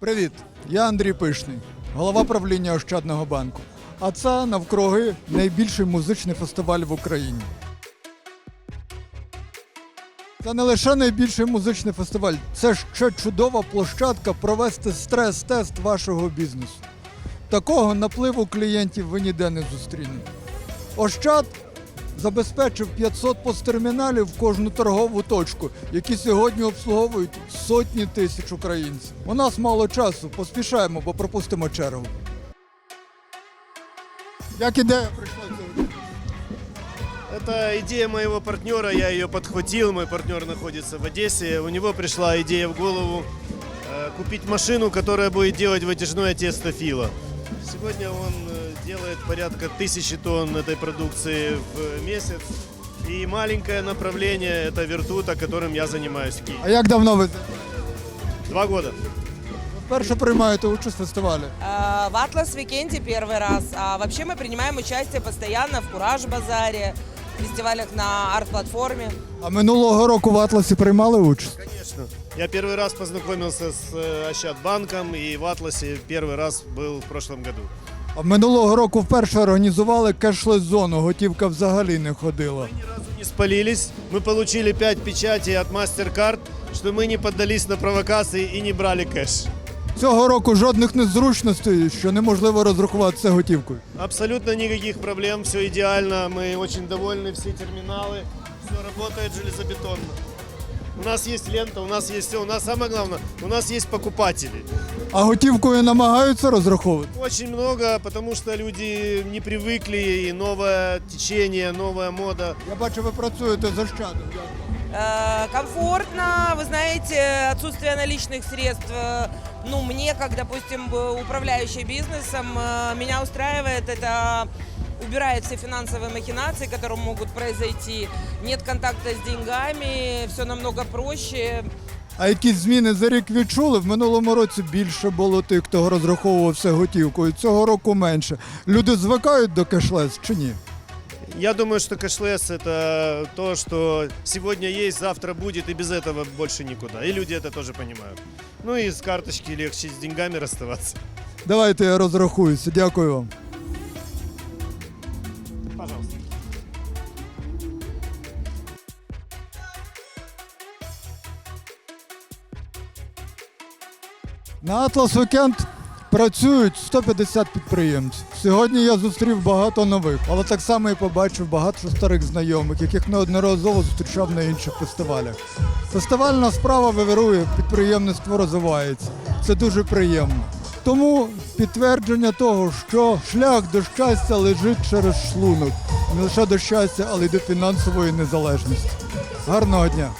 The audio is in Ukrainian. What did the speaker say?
Привіт, я Андрій Пишний, голова правління Ощадного банку. А це навкруги найбільший музичний фестиваль в Україні. Це не лише найбільший музичний фестиваль, це ще чудова площадка провести стрес-тест вашого бізнесу. Такого напливу клієнтів ви ніде не зустрінете. Ощад забезпечив 500 посттерміналів в кожну торгову точку, які сьогодні обслуговують сотні тисяч українців. У нас мало часу, поспішаємо, бо пропустимо чергу. Як ідея прийшла сьогодні? Это идея моего партнера, я ее подхватил. Мой партнер находится в Одессе. У него пришла идея в голову э, купить машину, которая будет делать вытяжное тесто фила. Сегодня он э, делает порядка тысячи тонн этой продукции в месяц. И маленькое направление – это вертута, которым я занимаюсь в Киеве. А як давно ви Два года. вперше приймаєте участь в фестивалі? А, В Атлас Викенде первый раз. А вообще мы принимаем участие постоянно в Кураж Базаре, фестивалях на арт-платформе. А минулого року в Атласі приймали участь? Конечно. Я первый раз познакомился с э, Ощадбанком и в Атласе первый раз был в прошлом году. А минулого року вперше організували кешлес зону, готівка взагалі не ходила. Ни разу не спалились. Мы получили 5 печатей от MasterCard, что мы не поддались на провокации и не брали кэш. Цього року жодних незручностей, що неможливо розрахуватися готівкою. Абсолютно никаких проблем, все идеально, мы очень довольны, все терминалы, все работает железобетонно. У нас есть лента, у нас есть все, у нас самое главное, у нас есть покупатели. А готівкою намагаються розраховувати. Очень много, потому что люди не привыкли, и новое течение, новая мода. Я бачу, ви працюєте з Ощадом. Э, Комфортно, вы знаете, отсутствие наличных средств. э, Ну, мне, как, допустим, б- управляющий бизнесом, э, меня устраивает это убирает все финансовые махинации, которые могут произойти. Нет контакта с деньгами, все намного проще. А якісь зміни за рік відчули? В минулому році більше було тих, хто розраховувався готівкою. Цього року менше. Люди звикають до кешлес чи ні? Я думаю, что кэшлесс это то, что сегодня есть, завтра будет, и без этого больше никуда. И люди это тоже понимают. Ну и с карточки легче с деньгами расставаться. Давайте я розрахуюся. Дякую вам. На Atlas Weekend працюють 150 підприємців. Сьогодні я зустрів багато нових, але так само і побачив багато старих знайомих, яких неодноразово зустрічав на інших фестивалях. Фестивальна справа вирує, підприємництво розвивається. Це дуже приємно. Тому підтвердження того, що шлях до щастя лежить через шлунок. Не лише до щастя, але й до фінансової незалежності. Гарного дня!